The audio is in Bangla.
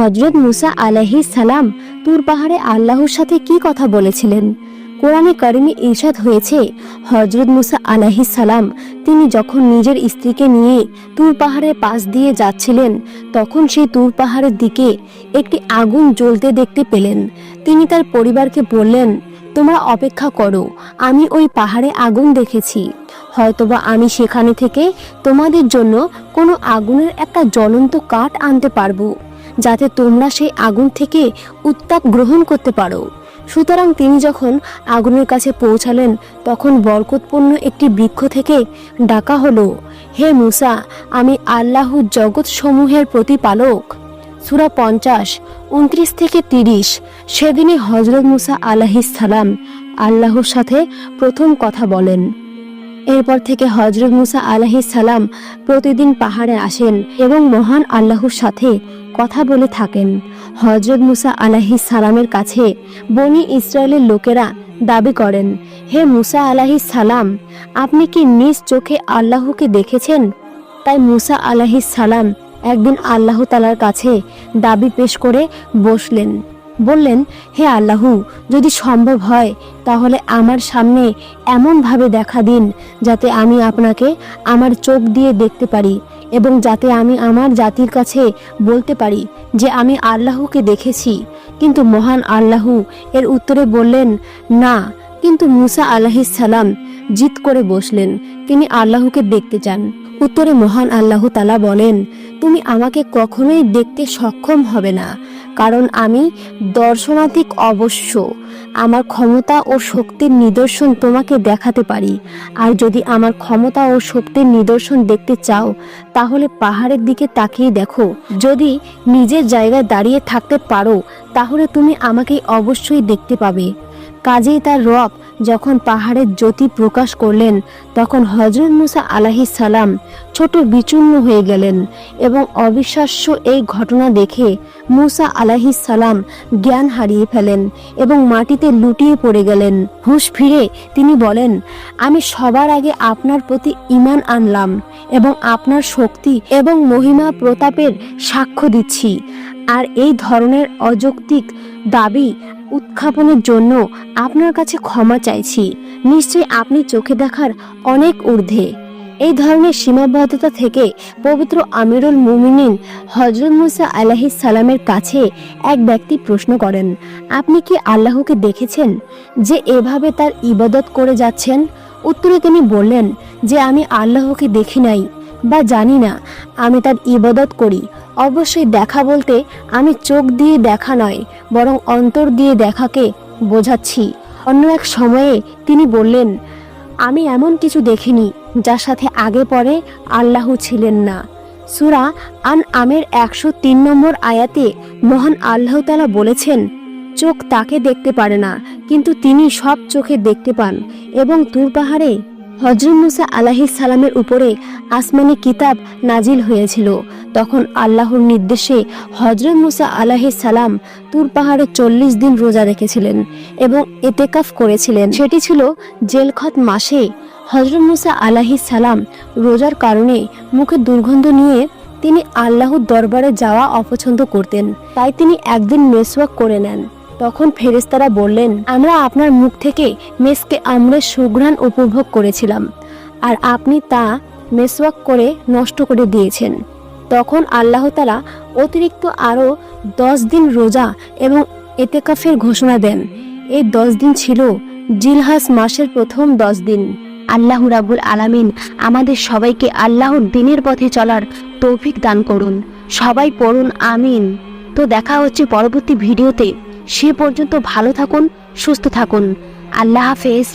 হজরত মুসা আলাহি সালাম তুর পাহাড়ে আল্লাহর সাথে কি কথা বলেছিলেন? কোরআনে করিমে ইরশাদ হয়েছে হজরত মুসা আলাহি সালাম তিনি যখন নিজের স্ত্রীকে নিয়ে তুর পাহাড়ের পাশ দিয়ে যাচ্ছিলেন, তখন সেই তুর পাহাড়ের দিকে একটি আগুন জ্বলতে দেখতে পেলেন। তিনি তার পরিবারকে বললেন, তোমরা অপেক্ষা করো, আমি ওই পাহাড়ে আগুন দেখেছি। হয়তোবা আমি সেখানে থেকে তোমাদের জন্য কোনো আগুনের একটা জ্বলন্ত কাঠ আনতে পারব। যাতে তোমরা সেই আগুন থেকে উত্তাপ গ্রহণ করতে পারো। সুতরাং তিনি যখন আগুনের কাছে পৌঁছালেন, তখন বরকতপূর্ণ একটি বৃক্ষ থেকে ডাকা হলো, হে মুসা, আমি আল্লাহ জগৎ সমূহের প্রতিপালক। সুরা পঞ্চাশ, উনত্রিশ থেকে তিরিশ, সেদিনই হজরত মুসা সালাম আল্লাহর সাথে প্রথম কথা বলেন। এরপর থেকে হজরত মুসা সালাম প্রতিদিন পাহাড়ে আসেন এবং মহান আল্লাহর সাথে কথা বলে থাকেন। হজরত মুসা আলাহিস সালামের কাছে বনি ইসরায়েলের লোকেরা দাবি করেন, হে মুসা আলাহি সালাম, আপনি কি নিজ চোখে আল্লাহকে দেখেছেন? তাই মুসা আলাহি সালাম একদিন আল্লাহ তালার কাছে দাবি পেশ করে বসলেন। বললেন, হে আল্লাহ, যদি সম্ভব হয়, তাহলে আমার সামনে এমনভাবে দেখা দিন, যাতে আমি আপনাকে আমার চোখ দিয়ে দেখতে পারি। এবং যাতে আমি আমার জাতির কাছে বলতে পারি যে আমি আল্লাহকে দেখেছি। কিন্তু মহান আল্লাহ এর উত্তরে বললেন, না। কিন্তু মুসা সালাম জিত করে বসলেন, তিনি আল্লাহকে দেখতে চান। উত্তরে মহান আল্লাহ তালা বলেন, তুমি আমাকে কখনোই দেখতে সক্ষম হবে না। কারণ আমি দর্শনাতিক অবশ্য। আমার ক্ষমতা ও শক্তির নিদর্শন তোমাকে দেখাতে পারি। আর যদি আমার ক্ষমতা ও শক্তির নিদর্শন দেখতে চাও, তাহলে পাহাড়ের দিকে তাকিয়ে দেখো। যদি নিজের জায়গায় দাঁড়িয়ে থাকতে পারো, তাহলে তুমি আমাকে অবশ্যই দেখতে পাবে। কাজেই তার রব যখন পাহাড়ের জ্যোতি প্রকাশ করলেন, তখন হজরত মুসা আলাহি সালাম ছোট বিচূর্ণ হয়ে গেলেন এবং অবিশ্বাস্য এই ঘটনা দেখে মুসা আলাহি সালাম জ্ঞান হারিয়ে ফেলেন এবং মাটিতে লুটিয়ে পড়ে গেলেন। হুঁশ ফিরে তিনি বলেন, আমি সবার আগে আপনার প্রতি ইমান আনলাম এবং আপনার শক্তি এবং মহিমা প্রতাপের সাক্ষ্য দিচ্ছি। আর এই ধরনের অযৌক্তিক দাবি উত্থাপনের জন্য আপনার কাছে ক্ষমা চাইছি। নিশ্চয়ই আপনি চোখে দেখার অনেক ঊর্ধ্বে। এই ধরনের সীমাবদ্ধতা থেকে পবিত্র আমিরুল মুমিনিন হজরত মুসা আলাহি সালামের কাছে এক ব্যক্তি প্রশ্ন করেন, আপনি কি আল্লাহকে দেখেছেন যে এভাবে তার ইবাদত করে যাচ্ছেন? উত্তরে তিনি বললেন, যে আমি আল্লাহকে দেখি নাই বা জানি না, আমি তার ইবাদত করি অবশ্যই দেখা বলতে আমি চোখ দিয়ে দেখা নয়, বরং অন্তর দিয়ে দেখাকে বোঝাচ্ছি। অন্য এক সময়ে তিনি বললেন, আমি এমন কিছু দেখিনি যার সাথে আগে পরে আল্লাহ ছিলেন না। সুরা আন আমের একশো তিন নম্বর আয়াতে মহান আল্লাহ তালা বলেছেন, চোখ তাকে দেখতে পারে না, কিন্তু তিনি সব চোখে দেখতে পান। এবং তুর পাহাড়ে হজরত মুসা আলাহিস সালামের উপরে আসমানি কিতাব নাজিল হয়েছিল। তখন আল্লাহর নির্দেশে হজরত মুসা আলাহিস সালাম তুর পাহাড়ে চল্লিশ দিন রোজা রেখেছিলেন এবং এতেকাফ করেছিলেন। সেটি ছিল জেলখত মাসে হজরত মুসা আলাহিস সালাম রোজার কারণে মুখে দুর্গন্ধ নিয়ে তিনি আল্লাহর দরবারে যাওয়া অপছন্দ করতেন। তাই তিনি একদিন মেসওয়াক করে নেন। তখন ফেরেস্তারা বললেন, আমরা আপনার মুখ থেকে মেসকে আমরা সুঘ্রাণ উপভোগ করেছিলাম, আর আপনি তা মেসওয়াক করে নষ্ট করে দিয়েছেন। তখন আল্লাহ তালা অতিরিক্ত আরও দশ দিন রোজা এবং এতেকাফের ঘোষণা দেন। এই দশ দিন ছিল জিলহাস মাসের প্রথম দশ দিন। আল্লাহ রাবুল আলামিন আমাদের সবাইকে আল্লাহর দিনের পথে চলার তৌফিক দান করুন। সবাই পড়ুন, আমিন। তো দেখা হচ্ছে পরবর্তী ভিডিওতে। সে পর্যন্ত ভালো থাকুন, সুস্থ থাকুন। আল্লাহ হাফেজ।